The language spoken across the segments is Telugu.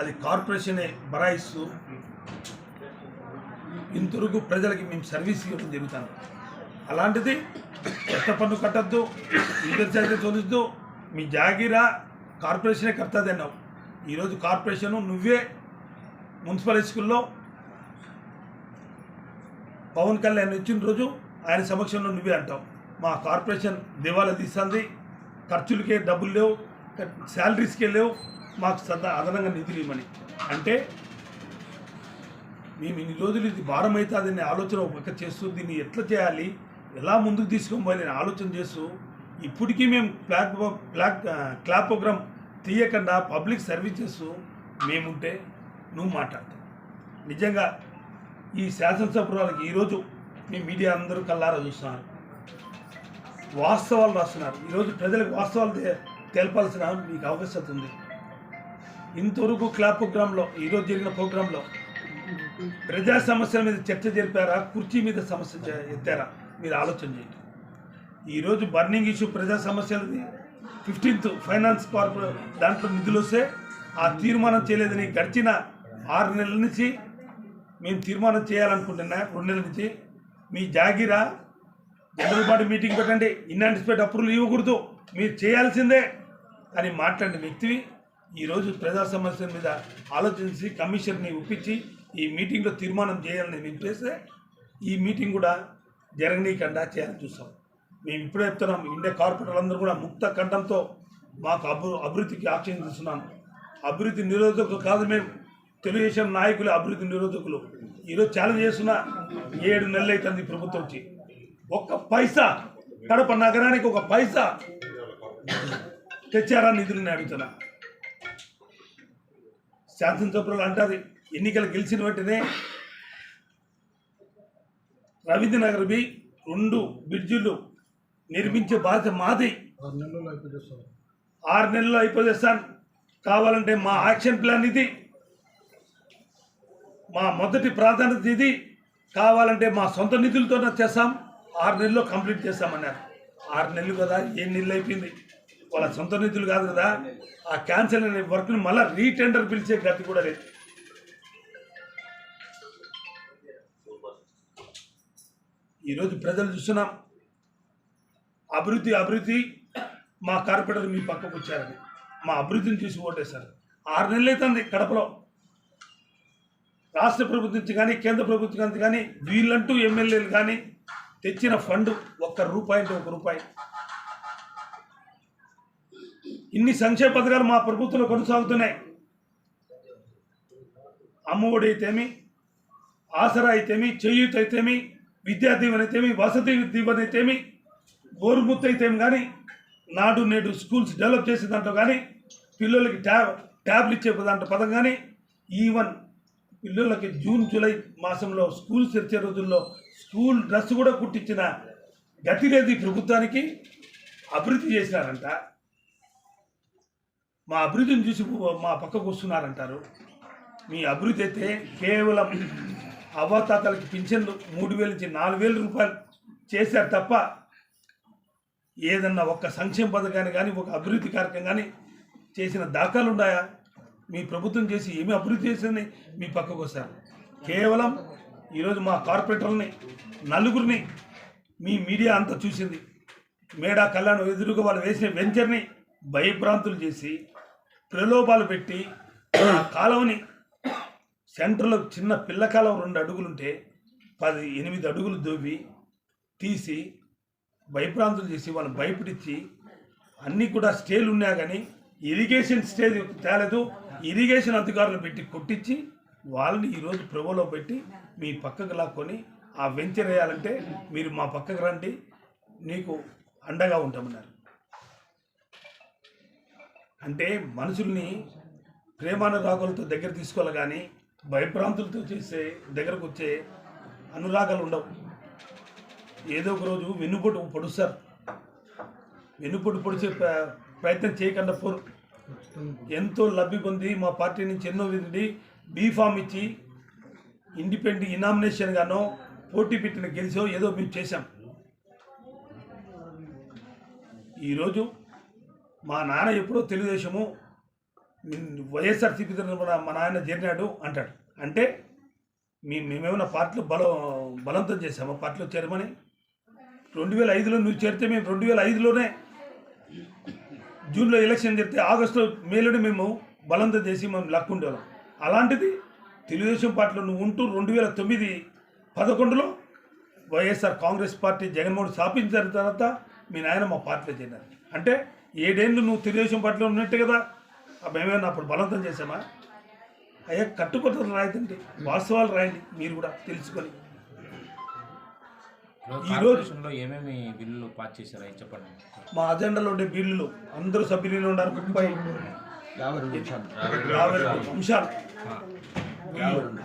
అది కార్పొరేషనే బరాయిస్తూ ఇంతవరకు ప్రజలకి మేము సర్వీస్ ఇవ్వడం జరుగుతాను. అలాంటిది చెత్త పన్ను కట్టద్దు ఇంటర్ ఛార్జెస్ తోలిద్దు మీ జాగీరా కార్పొరేషనే కడుతుంది అన్నావు. ఈరోజు కార్పొరేషను నువ్వే మున్సిపల్ స్కూల్లో పవన్ కళ్యాణ్ ఇచ్చిన రోజు ఆయన సమక్షంలో నువ్వే అంటావు. మా కార్పొరేషన్ దివాలా తీస్తుంది. ఖర్చులకే డబ్బులు లేవు శాలరీస్కే లేవు. మాకు సదా అదనంగా నిధులు ఇవ్వమని అంటే మేము ఇన్ని రోజులు ఇది భారం అవుతుందనే ఆలోచన ఒక చేస్తూ దీన్ని ఎట్లా చేయాలి ఎలా ముందుకు తీసుకొని ఆలోచన చేస్తూ ఇప్పటికీ మేము ప్లాట్ ప్లాక్ క్లాపోగ్రామ్ తీయకుండా పబ్లిక్ సర్వీస్ చేస్తూ మేముంటే నువ్వు మాట్లాడతావు. నిజంగా ఈ శాసనసభ్యురాలకి ఈరోజు మీ మీడియా అందరూ కల్లారా చూస్తున్నారు. వాస్తవాలు రాస్తున్నారు. ఈరోజు ప్రజలకు వాస్తవాలు తెలపాల్సిన మీకు అవకాశం ఉంది. ఇంతవరకు క్లాప్ ప్రోగ్రాంలో ఈరోజు జరిగిన ప్రోగ్రాంలో ప్రజా సమస్యల మీద చర్చ జరిపారా? కుర్చీ మీద సమస్య ఎత్తారా? మీరు ఆలోచన చేయండి. ఈరోజు బర్నింగ్ ఇష్యూ ప్రజా సమస్యలది. ఫిఫ్టీన్త్ ఫైనాన్స్ కార్పొరే దాంట్లో నిధులు వస్తే ఆ తీర్మానం చేయలేదని గడిచిన ఆరు నెలల నుంచి మేము తీర్మానం చేయాలనుకుంటున్నా రెండు నెలల నుంచి. మీ జాగిరా జనరల్ బాడీ మీటింగ్ పెట్టండి. ఇన్యాంటిసిపేట్ అప్రూవల్ ఇవ్వకూడదు. మీరు చేయాల్సిందే అని మాట్లాడిన వ్యక్తివి ఈరోజు ప్రజా సమస్యల మీద ఆలోచించి కమిషన్ని ఒప్పించి ఈ మీటింగ్లో తీర్మానం చేయాలని మేము చేస్తే ఈ మీటింగ్ కూడా జరగనీయకుండా చేయాలని చూస్తాం. మేము ఇప్పుడే చెప్తున్నాం ఇండియా కార్పొరేటర్లు అందరూ కూడా ముక్త కంఠంతో మాకు అభి అభివృద్ధికి ఆక్షేపం చేస్తున్నాం అభివృద్ధి నిరోధకులు కాదు మేము తెలుగుదేశం నాయకులు అభివృద్ధి నిరోధకులు. ఈరోజు ఛాలెంజ్ చేస్తున్న ఏడు నెలలు అవుతుంది ప్రభుత్వం వచ్చి. ఒక్క పైసా కడప నగరానికి ఒక పైసా తెచ్చారా నిధులని అడుగుతున్నా. శాసనసభ్యులు అంటారు. ఎన్నికలు గెలిచిన వెంటనే రవీంద్ర నగర్ బి రెండు బ్రిడ్జిలు నిర్మించే బాధ్యత మాది. ఆరు నెలల్లో అయిపోతుంది ఆరు నెలల్లో అయిపోతేస్తాను కావాలంటే మా యాక్షన్ ప్లాన్ ఇది. మా మొదటి ప్రాధాన్యత ఇది. కావాలంటే మా సొంత నిధులతో చేస్తాం. ఆరు నెలల్లో కంప్లీట్ చేస్తామన్నారు. ఆరు నెలలు కదా ఏ నెలలు అయిపోయింది. వాళ్ళ సొంత నిధులు కాదు కదా. ఆ క్యాన్సిల్ అనే వర్క్ని మళ్ళీ రీటెండర్ పిలిచే గతి కూడా లేదు. ఈరోజు ప్రజలు చూస్తున్నాం. అభివృద్ధి అభివృద్ధి. మా కార్పొరేటర్ మీ పక్కకు వచ్చారని. మా అభివృద్ధిని చూసి ఓటేశారు. ఆరు నెలలు అవుతుంది కడపలో. రాష్ట్ర ప్రభుత్వం నుంచి కానీ కేంద్ర ప్రభుత్వం నుంచి కానీ వీళ్ళంటూ ఎమ్మెల్యేలు కానీ తెచ్చిన ఫండ్ ఒక్క రూపాయి అంటే ఒక రూపాయి. ఇన్ని సంక్షేమ పథకాలు మా ప్రభుత్వంలో కొనసాగుతున్నాయి. అమ్మఒడి అయితేమి ఆసరా అయితేమి చేయూత అయితేమి విద్యా దీవెన అయితేమి వసతి దీవెన అయితేమి గోరుముత్తు అయితేమి కానీ నాడు నేడు స్కూల్స్ డెవలప్ చేసే దాంట్లో కానీ పిల్లలకి ట్యాబ్ ట్యాబ్లు ఇచ్చే దాంట్లో పదం కానీ ఈవెన్ పిల్లలకి జూన్ జూలై మాసంలో స్కూల్స్ తెరిచే రోజుల్లో స్కూల్ డ్రెస్ కూడా కుట్టించిన గతి లేదు ప్రభుత్వానికి అభివృద్ధి చేసినారంట మా అభివృద్ధిని చూసి మా పక్కకు వస్తున్నారంటారు. మీ అభివృద్ధి అయితే కేవలం అవ్వాతాతలకి పింఛన్లు మూడు వేల నుంచి నాలుగు వేల రూపాయలు చేశారు తప్ప ఏదన్నా ఒక సంక్షేమ పథకాన్ని కానీ ఒక అభివృద్ధి కార్యక్రమం కానీ చేసిన దాఖలు ఉన్నాయా? మీ ప్రభుత్వం చేసి ఏమి అభివృద్ధి చేసింది? మీ పక్కకు వస్తారు. కేవలం ఈరోజు మా కార్పొరేటర్ని నలుగురిని మీ మీడియా అంతా చూసింది. మేడా కళ్యాణ్ ఎదురుగా వాళ్ళు వేసిన వెంచర్ని భయభ్రాంతులు చేసి ప్రలోభాలు పెట్టి ఆ కాలువని సెంటర్లో చిన్న పిల్ల కాలువ రెండు అడుగులుంటే పది ఎనిమిది అడుగులు దొవ్వి తీసి భయభ్రాంతులు చేసి వాళ్ళని భయపడిచ్చి అన్నీ కూడా స్టేలు ఉన్నా కానీ ఇరిగేషన్ స్టేజ్ తేలేదు. ఇరిగేషన్ అధికారులు పెట్టి కొట్టించి వాళ్ళని ఈరోజు ప్రభులో పెట్టి మీ పక్కకు లాక్కొని ఆ వెంచర్ వేయాలంటే మీరు మా పక్కకు రండి. నీకు అండగా ఉంటామన్నారు. అంటే మనుషుల్ని ప్రేమానురాగాలతో దగ్గర తీసుకోవాలి కానీ భయభ్రాంతులతో చేసే దగ్గరకు వచ్చే అనురాగాలు ఉండవు. ఏదో ఒక రోజు వెన్నుపోటు పొడుస్తారు. వెన్నుపోటు పొడిచే ప్రయత్నం చేయకుండా పోరు. ఎంతో లబ్ధి పొంది మా పార్టీ నుంచి ఎన్నో విధి బీఫామ్ ఇచ్చి ఇండిపెండెంట్ ఇనామినేషన్ గానో పోటీ పెట్టిన గెలిచో ఏదో మేము చేశాం. ఈరోజు మా నాన్న ఎప్పుడో తెలుగుదేశము వైఎస్ఆర్సీపీ తరఫున మా నాయన చేరినాడు అంటాడు. అంటే మీ మేమేమైనా పార్టీలు బలం బలవంతం చేసామా పార్టీలో చేరమని? రెండు వేల ఐదులో నువ్వు చేరితే మేము రెండు వేల ఐదులోనే జూన్లో ఎలక్షన్ జరిగితే ఆగస్టు మేలోనే మేము బలవంతం చేసి మేము లక్కుండేవాళ్ళం అలాంటిది తెలుగుదేశం పార్టీలో నువ్వు ఉంటూ రెండు వేల తొమ్మిది పదకొండులో వైఎస్ఆర్ కాంగ్రెస్ పార్టీ జగన్మోహన్ స్థాపించిన తర్వాత మీ నాయన మా పార్టీలో చేరినారు. అంటే ఏడేళ్ళు నువ్వు తెలుగుదేశం పార్టీలో ఉన్నట్టే కదా. ఆ మేమేమన్నా అప్పుడు బలవంతం చేసామా అయ్యా కట్టుబట్టలు రాయదండి వాస్తవాలు రాయండి మీరు కూడా తెలుసుకొని. ఏమేమి బిల్లులు పాస్ చేశారో? అవి చెప్పండి? మా అజెండాలో ఉండే బిల్లులు అందరూ సభ్యులు ఉన్నారు? ముప్పై. యాభై అంశాలు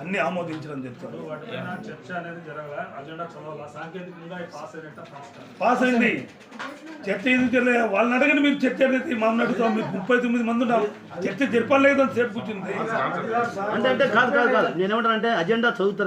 అన్ని ఆమోదించడం చెప్తారు. వాటిపైన చర్చ అనేది జరగల అజెండా చదవాల? సాంకేతికంగా ఇది పాస్ అయింది. చర్చ ఎందుకు జరగలేదు? వాళ్ళని అడగండి మీరు చర్చ అనేది మమ్మల్ని అడుగుతాం మీరు ముప్పై తొమ్మిది మంది ఉన్నాం చర్చ జరపలేదు అని సేపు కూర్చుంది. అంటే అంటే కాదు కాదు కాదు. నేను ఏమంటానంటే అజెండా చదువుతారు.